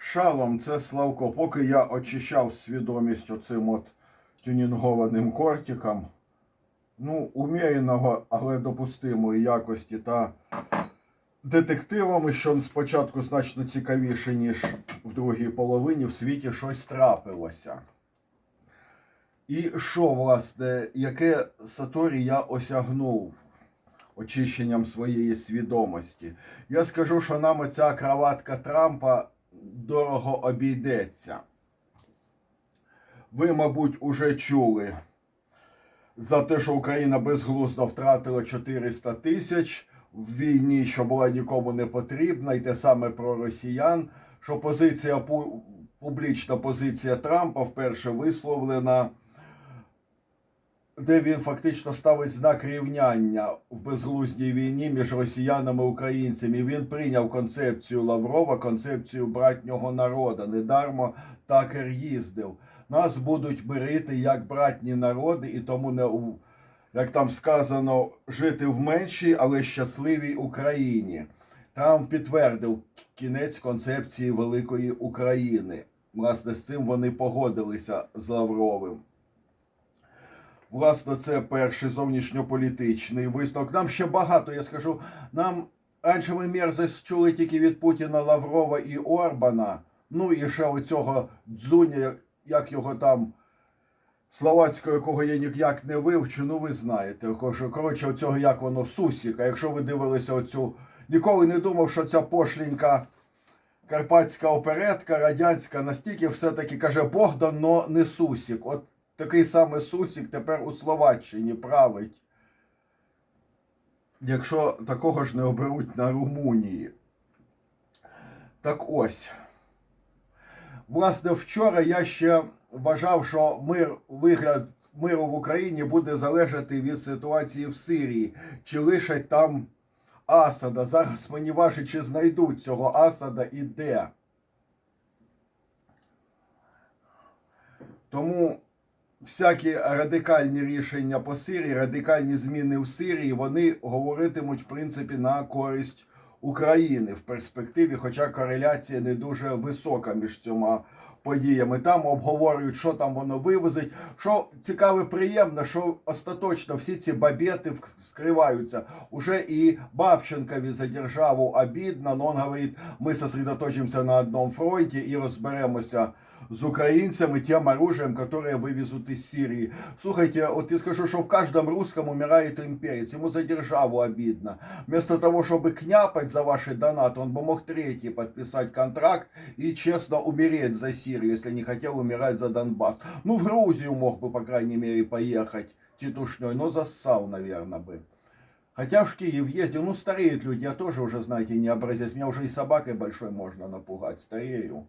Шалом, це Славко. Поки я очищав свідомість оцим от тюнінгованим кортиком, ну, уміреного, але допустимої якості та детективами, що спочатку значно цікавіше, ніж в другій половині, в світі щось трапилося. І що, власне, яке Саторі я осягнув очищенням своєї свідомості? Я скажу, що нам оця краватка Трампа дорого обійдеться. Ви, мабуть, уже чули за те, що Україна безглуздо втратила 400 тисяч в війні, що була нікому не потрібна, і те саме про росіян, що позиція публічна позиція Трампа вперше висловлена, де він фактично ставить знак рівняння в безглуздій війні між росіянами і українцями. Він прийняв концепцію Лаврова, концепцію братнього народу. Недармо такер їздив. Нас будуть мирити як братні народи, і тому не як там сказано, жити в меншій, але щасливій Україні. Трамп підтвердив кінець концепції великої України. Власне, з цим вони погодилися з Лавровим. Власне, це перший зовнішньополітичний висновок. Нам ще багато, я скажу. Нам раніше ми мерзость чули тільки від Путіна, Лаврова і Орбана. Ну і ще оцього дзуня, як його там словацького, якого я ніяк не вивчу, ну ви знаєте. Коротше, оцього як воно Сусіка. Якщо ви дивилися оцю, ніколи не думав, що ця пошленька карпатська оперетка радянська настільки все-таки каже Богдан, но не Сусік. От такий самий Сусік тепер у Словаччині править. Якщо такого ж не оберуть на Румунії. Так ось. Власне, вчора я ще вважав, що мир, вигляд миру в Україні буде залежати від ситуації в Сирії, чи лишать там Асада. Зараз мені важить, чи знайдуть цього Асада і де. Тому всякі радикальні рішення по Сирії, радикальні зміни в Сирії, вони говоритимуть, в принципі, на користь України в перспективі, хоча кореляція не дуже висока між цими подіями. Там обговорюють, що там воно вивозить. Що цікаве, приємно, що остаточно всі ці бабети вскриваються. Уже і Бабченкові за державу обідно, но он говорить, ми сосредоточимося на одному фронті і розберемося с украинцами тем оружием, которое вывезут из Сирии. Слушайте, вот я скажу, что в каждом русском умирает имперец. Ему за державу обидно. Вместо того, чтобы княпать за ваши донаты, он бы мог третий подписать контракт и честно умереть за Сирию, если не хотел умирать за Донбасс. Ну, в Грузию мог бы, по крайней мере, поехать титушней, но зассал, наверное, бы. Хотя в Киев ездил, ну, стареют люди, я тоже уже, знаете, не образец. Меня уже и собакой большой можно напугать, старею.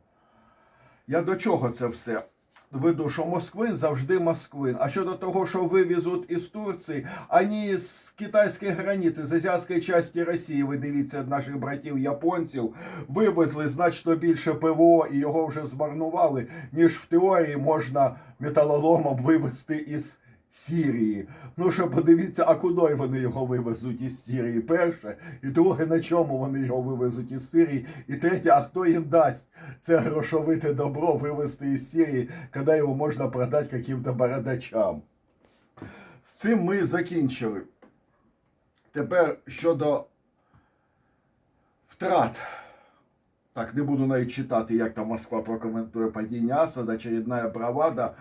Я до чого це все? Веду, що Москвин завжди Москвин. А щодо того, що вивезуть із Турції, ані з китайської границі, з азіатської частини Росії, ви дивіться наших братів японців, вивезли значно більше ПВО і його вже змарнували, ніж в теорії можна металоломом вивезти із Сірії. Ну що подивіться, а куди вони його вивезуть із Сірії? Перше, і друге, на чому вони його вивезуть із Сирії, і третє, а хто їм дасть це грошовите добро вивезти із Сирії, коли його можна продати яким-то бородачам. З цим ми закінчили. Тепер щодо втрат. Так, не буду навіть читати, як там Москва прокоментує падіння Асада, очередна бравада.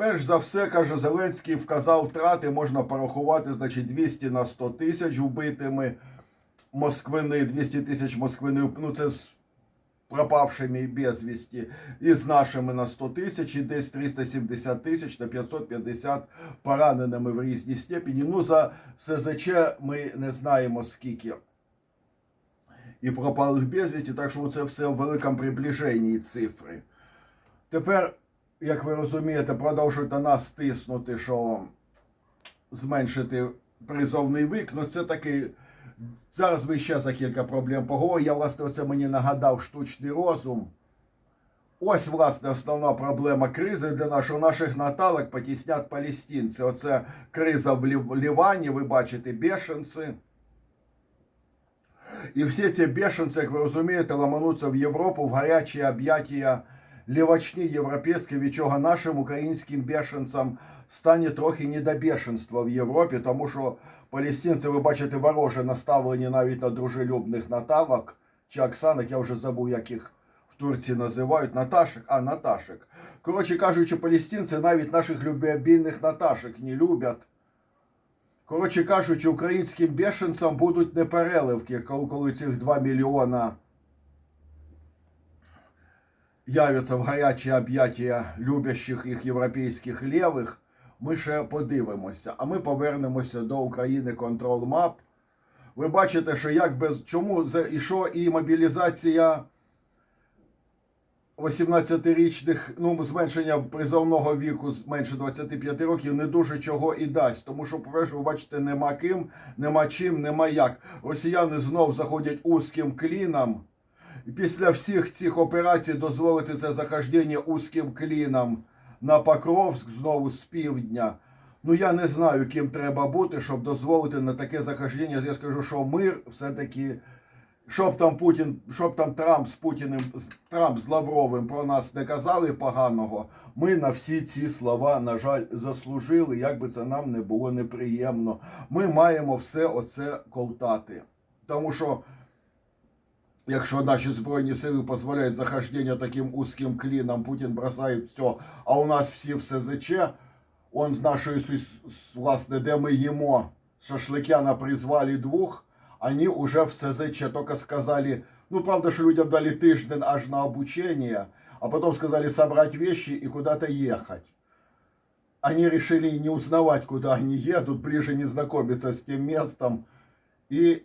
Перш за все, каже Зеленський, вказав втрати, можна порахувати, значить, 200 на 100 тисяч вбитими Москвини, 200 тисяч Москвини, ну це з пропавшими безвісті, і з нашими на 100 тисяч, і десь 370 тисяч на 550 пораненими в різній степені. Ну, за СЗЧ ми не знаємо скільки. І пропалих безвісті, так що це все в великому приближенні цифри. Тепер, як ви розумієте, продовжують на нас тиснути, що зменшити призовний вік. Ну це таки. Зараз ми ще за кілька проблем поговоримо. Я, власне, оце мені нагадав штучний розум. Ось, власне, основна проблема кризи для нас, що наших наталок потіснять палестинці. Оце криза в Лівані, ви бачите, бешенці. І всі ці бешенці, як ви розумієте, ламануться в Європу в гарячі об'яття лівачні європейські, від чого нашим українським бешенцям стане трохи не до бешенства в Європі, тому що палестинці, ви бачите, вороже наставлені навіть на дружелюбних натавок чи Оксанок, я вже забув, як їх в Турції називають, Наташек, а Наташек. Коротше кажучи, палестинці навіть наших любвеобільних Наташек не люблять. Коротше кажучи, українським бешенцям будуть непереливки, коли, цих 2 мільйона являться в гарячі об'яття любящих їх європейських лівих, ми ще подивимося. А ми повернемося до України Control Map. Ви бачите, що як без чому і що і мобілізація 18-річних, ну, зменшення призовного віку з менше 25 років не дуже чого і дасть. Тому що, по-перше, ви бачите, нема ким, нема чим, нема як. Росіяни знов заходять узким кліном. Після всіх цих операцій дозволити це захождення узким кліном на Покровськ знову з півдня. Ну я не знаю, ким треба бути, щоб дозволити на таке захождення. Я скажу, що мир все-таки, щоб там Путін, щоб там Трамп з Путіним, Трамп з Лавровим про нас не казали поганого. Ми на всі ці слова, на жаль, заслужили, як би це нам не було неприємно. Ми маємо все оце ковтати. Тому що Якщо наші збройні сили дозволяють захождення таким узким кліном, Путін бросає все, а у нас всі в СЗЧ, он з нашої, сус- с- власне, де ми їмо, шашликя на призвалі двох, они уже в СЗЧ только сказали, ну, правда, что людям дали тиждень аж на обучение, а потом сказали собрать вещи и куда-то ехать. Они решили не узнавать, куда они едут, ближе не знакомиться с тем местом. И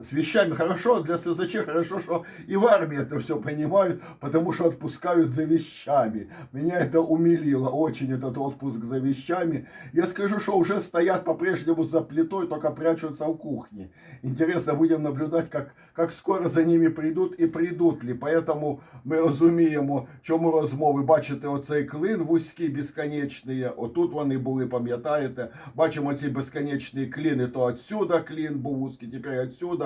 с вещами хорошо, для СЗЧ хорошо, что и в армии это все понимают, потому что отпускают за вещами. Меня это умилило очень, этот отпуск за вещами. Я скажу, что уже стоят по-прежнему за плитой, только прячутся в кухне. Интересно, будем наблюдать, как, как скоро за ними прийдуть і прийдуть ли. Поэтому ми розуміємо, чому розмови. Бачите, оцей клин вузький, безконечний. Отут вони були, пам'ятаєте. Бачимо ці безконечні кліни, то отсюда клін був вузький, тепер отсюда.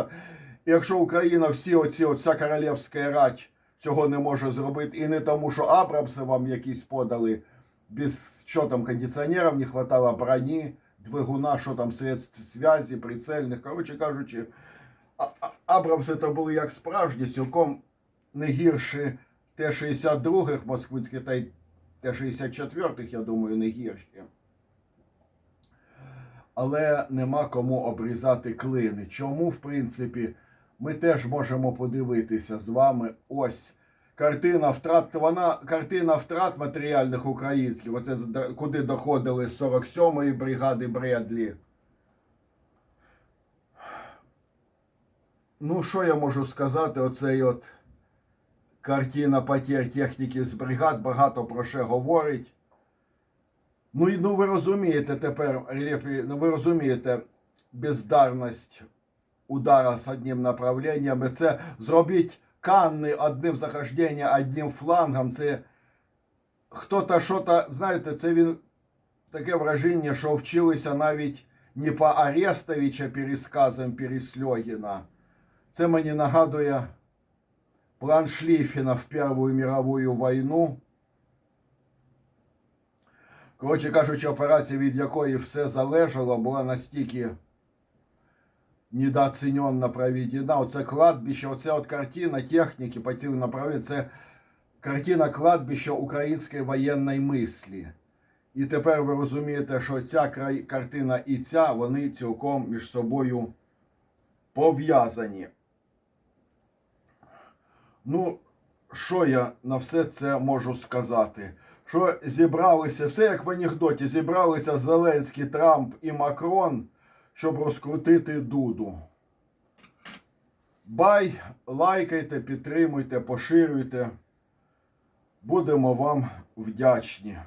І якщо Україна, всі оці, оця королівська рать цього не може зробити, і не тому, що Абрамси вам якісь подали, без що там кондиціонерів не хватало броні, двигуна, що там средств зв'язі, прицельних. Коротше кажучи, Абрамси то були як справжні, цілком не гірші Т-62 москвицьких та й Т-64, я думаю, не гірші. Але нема кому обрізати клини. Чому, в принципі, ми теж можемо подивитися з вами. Ось картина втрат. Вона картина втрат матеріальних українських. Оце куди доходили з 47-ї бригади Бредлі. Ну, що я можу сказати? Оцей от картина потерь техніки з бригад багато про що говорить. Ну, і- ну ви розумієте тепер, ну ви розумієте бездарність удара з одним направленням. Це зробіть канни одним захожденням, одним флангом. Це хто-то що-то, знаєте, це він таке враження, що вчилися навіть не по Арестовича пересказам Пересльогіна. Це мені нагадує план Шліфіна в Першу мировую війну. Коротше кажучи, операція, від якої все залежало, була настільки недооціненно проведена. Оце кладбище, оце от картина техніки по тим направленням, це картина кладбища української воєнної мислі. І тепер ви розумієте, що ця край- картина і ця, вони цілком між собою пов'язані. Ну, що я на все це можу сказати? Що зібралися, все як в анекдоті, зібралися Зеленський, Трамп і Макрон, щоб розкрутити дуду. Бай, лайкайте, підтримуйте, поширюйте. Будемо вам вдячні.